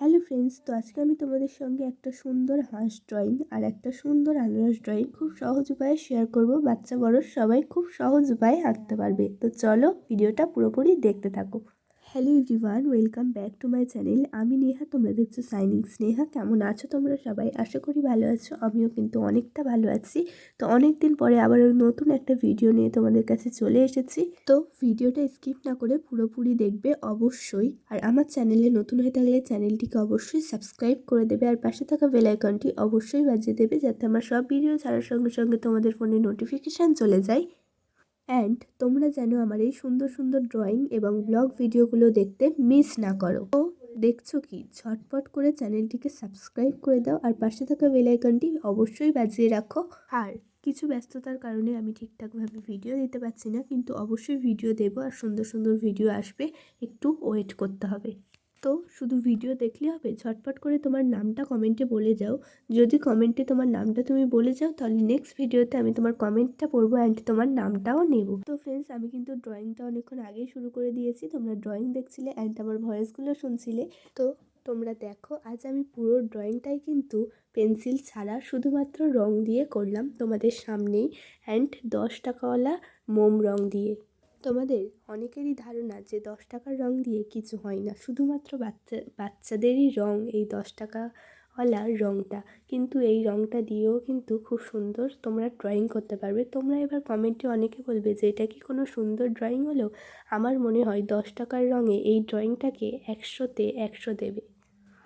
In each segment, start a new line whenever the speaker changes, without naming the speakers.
Hello friends, তো আজকে আমি তোমাদের সঙ্গে একটা সুন্দর হাঁস ড্রয়িং আর একটা সুন্দর আনারস ড্রয়িং খুব সহজ উপায়ে শেয়ার করব। বাচ্চা বড় সবাই খুব সহজ উপায়ে আঁকতে পারবে। তো চলো ভিডিওটা পুরোপুরি দেখতে থাকো। Hello everyone, welcome back to my channel. আমি নেহা, তোমরা দেখছ সাইনিং। স্নেহা, কেমন আছো তোমরা সবাই? আশা করি ভালো আছো। আমিও কিন্তু অনেকটা ভালো আছি। তো অনেক দিন পরে আবার নতুন একটা ভিডিও নিয়ে তোমাদের কাছে চলে এসেছি। তো ভিডিওটা স্কিপ না করে পুরোপুরি দেখবে অবশ্যই। আর আমার চ্যানেলে নতুন হয়ে থাকলে চ্যানেলটিকে অবশ্যই সাবস্ক্রাইব করে দেবে। আর পাশে থাকা বেল আইকনটি অবশ্যই বাজিয়ে দেবে, যাতে আমার সব ভিডিও ছাড়ার সঙ্গে সঙ্গে তোমাদের ফোনে নোটিফিকেশান চলে যায়। অ্যান্ড তোমরা যেন আমার এই সুন্দর সুন্দর ড্রয়িং এবং ব্লগ ভিডিওগুলো দেখতে মিস না করো। তো দেখছ কি? ঝটপট করে চ্যানেলটিকে সাবস্ক্রাইব করে দাও আর পাশে থাকা বেলাইকনটি অবশ্যই বাজিয়ে রাখো। আর কিছু ব্যস্ততার কারণে আমি ঠিকঠাকভাবে ভিডিও দিতে পারছি না, কিন্তু অবশ্যই ভিডিও দেবো আর সুন্দর সুন্দর ভিডিও আসবে, একটু ওয়েট করতে হবে। তো শুধু ভিডিও দেখলে হবে? ঝটপট করে তোমার নামটা কমেন্টে বলে যাও। যদি কমেন্টে তোমার নামটা তুমি বলে যাও, তাহলে নেক্সট ভিডিওতে আমি তোমার কমেন্টটা পড়ব অ্যান্ড তোমার নামটাও নেব। তো ফ্রেন্ডস আমি কিন্তু ড্রয়িংটা অনেকক্ষণ আগেই শুরু করে দিয়েছি। তোমরা ড্রয়িং দেখছিলে অ্যান্ড আমার ভয়েসগুলো শুনছিলে। তো তোমরা দেখো, আজ আমি পুরো ড্রয়িংটাই কিন্তু পেন্সিল ছাড়া শুধুমাত্র রং দিয়ে করলাম তোমাদের সামনেই অ্যান্ড দশ টাকাওয়ালা মোম রং দিয়ে। তোমাদের অনেকেরই ধারণা যে দশ টাকার রং দিয়ে কিছু হয় না। শুধুমাত্র বাচ্চা, বাচ্চাদেরই রং এই দশ টাকা টাকাওয়ালা রংটা। কিন্তু এই রংটা দিয়েও কিন্তু খুব সুন্দর তোমরা ড্রয়িং করতে পারবে। তোমরা এবার কমেন্টে অনেকে বলবে যে, এটা কি কোনো সুন্দর ড্রয়িং হলো? আমার মনে হয় দশ টাকার রঙে এই ড্রয়িংটাকে একশোতে একশো দেবে।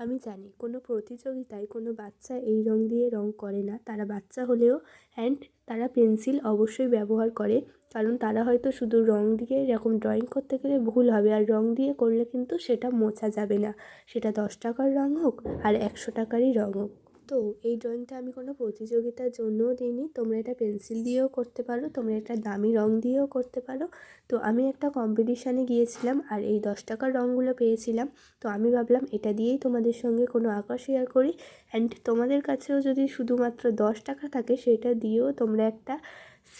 আমি জানি, কোনো প্রতিযোগিতায় কোনো বাচ্চা এই রং দিয়ে রং করে না। তারা বাচ্চা হলেও অ্যান্ড তারা পেন্সিল অবশ্যই ব্যবহার করে, কারণ তারা হয়তো শুধু রং দিয়ে এরকম ড্রয়িং করতে গেলে ভুল হবে, আর রং দিয়ে করলে কিন্তু সেটা মোছা যাবে না। সেটা দশ টাকার রং হোক, আর একশো টাকারই রং হোক। তো এই ড্রয়িংটা আমি কোনো প্রতিযোগিতার জন্যও দিইনি। তোমরা এটা পেন্সিল দিয়েও করতে পারো, তোমরা এটা দামি রং দিয়েও করতে পারো। তো আমি একটা কম্পিটিশানে গিয়েছিলাম আর এই দশ টাকার রঙগুলো পেয়েছিলাম। তো আমি ভাবলাম এটা দিয়েই তোমাদের সঙ্গে কোনো আঁকা শেয়ার করি। অ্যান্ড তোমাদের কাছেও যদি শুধুমাত্র দশ টাকা থাকে, সেটা দিয়েও তোমরা একটা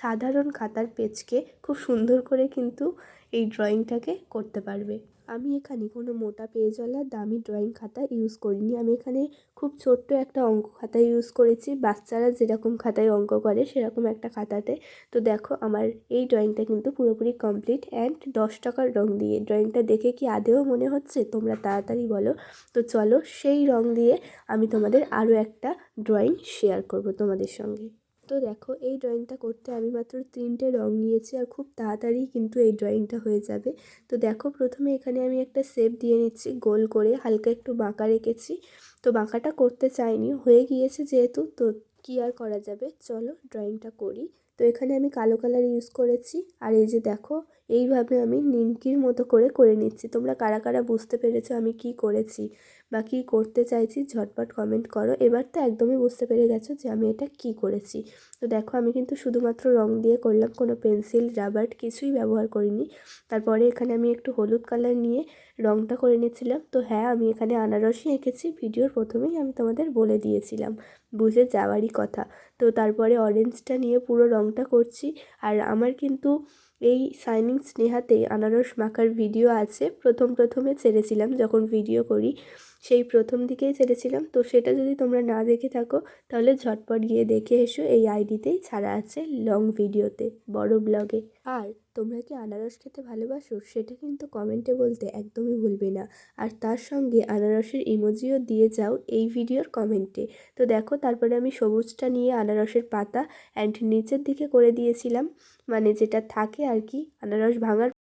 সাধারণ খাতার পেজকে খুব সুন্দর করে কিন্তু এই ড্রয়িংটাকে করতে পারবে। আমি এখানে কোনো মোটা পেজওয়ালা দামি ড্রয়িং খাতা ইউজ করিনি। আমি এখানে খুব ছোট্ট একটা অঙ্ক খাতা ইউজ করেছি। বাচ্চারা যেরকম খাতায় অঙ্ক করে, সেরকম একটা খাতাতে। তো দেখো, আমার এই ড্রয়িংটা কিন্তু পুরোপুরি কমপ্লিট অ্যান্ড দশ টাকার রং দিয়ে। ড্রয়িংটা দেখে কি আদেও মনে হচ্ছে? তোমরা তাড়াতাড়ি বলো। তো চলো, সেই রং দিয়ে আমি তোমাদের আরও একটা ড্রয়িং শেয়ার করব তোমাদের সঙ্গে। তো দেখো, এই ড্রয়িংটা করতে আমি মাত্র তিনটে রং নিয়েছি আর খুব তাড়াতাড়ি কিন্তু এই ড্রয়িংটা হয়ে যাবে। তো দেখো, প্রথমে এখানে আমি একটা শেপ দিয়ে নিচ্ছি গোল করে, হালকা একটু বাঁকা রেখেছি। তো বাঁকাটা করতে চাইনি, হয়ে গিয়েছে যেহেতু, তো কী আর করা যাবে? চলো ড্রয়িংটা করি। তো এখানে আমি কালো কালার ইউজ করেছি। আর এই যে দেখো এইভাবে আমি নিমকির মতো করে করে নিচ্ছি। তোমরা কারা কারা বুঝতে পেরেছ আমি কি করেছি বা কী করতে চাইছি ঝটপট কমেন্ট করো। এবার তো একদমই বুঝতে পেরে গেছো যে আমি এটা কি করেছি। তো দেখো, আমি কিন্তু শুধুমাত্র রং দিয়ে করলাম, কোনো পেন্সিল, রাবার, কিছুই ব্যবহার করিনি। তারপরে এখানে আমি একটু হলুদ কালার নিয়ে রংটা করে নিয়েছিলাম তো হ্যাঁ আমি এখানে আনারসই এঁকেছি, ভিডিওর প্রথমেই আমি তোমাদের বলে দিয়েছিলাম। বুঝে যাওয়ারই কথা। তো তারপরে অরেঞ্জটা নিয়ে পুরো রংটা করছি। আর আমার কিন্তু এই শাইনিং স্নেহাতে আনারস মাখার ভিডিও আছে। প্রথম প্রথমে ছেড়েছিলাম যখন ভিডিও করি। সেই প্রথম দিকেই ছেড়েছিলাম। তো সেটা যদি তোমরা না দেখে থাকো, তাহলে ঝটপট গিয়ে দেখে এসো। এই আইডিতেই ছাড়া আছে লং ভিডিওতে বড় ব্লগে আর তোমরা কি আনারস খেতে ভালোবাসো? সেটা কিন্তু কমেন্টে বলতে একদমই ভুলবে না। আর তার সঙ্গে আনারসের ইমোজিও দিয়ে যাও এই ভিডিওর কমেন্টে তো দেখো, তারপরে আমি সবুজটা নিয়ে আনারসের পাতা অ্যান্ড নিচের দিকে করে দিয়েছিলাম। মানে যেটা থাকে আর কি, আনারস ভাঙার